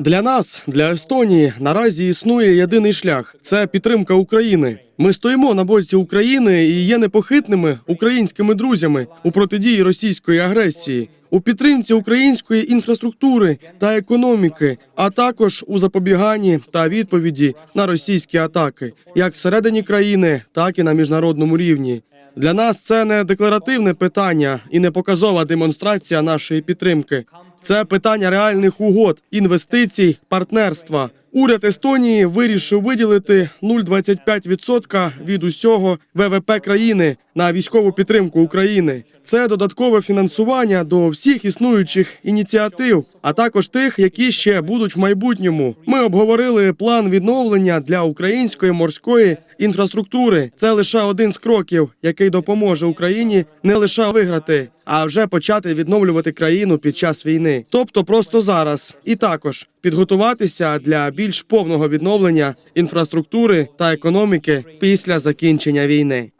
Для нас, для Естонії, наразі існує єдиний шлях це підтримка України. Ми стоїмо на боці України і є непохитними українськими друзями у протидії російської агресії, у підтримці української інфраструктури та економіки, а також у запобіганні та відповіді на російські атаки, як всередині країни, так і на міжнародному рівні. Для нас це не декларативне питання і не показова демонстрація нашої підтримки. Це питання реальних угод, інвестицій, партнерства. Уряд Естонії вирішив виділити 0,25% від усього ВВП країни на військову підтримку України. Це додаткове фінансування до всіх існуючих ініціатив, а також тих, які ще будуть в майбутньому. Ми обговорили план відновлення для української морської інфраструктури. Це лише один з кроків, який допоможе Україні не лише виграти, а вже почати відновлювати країну під час війни, тобто просто зараз, і також підготуватися для більш повного відновлення інфраструктури та економіки після закінчення війни.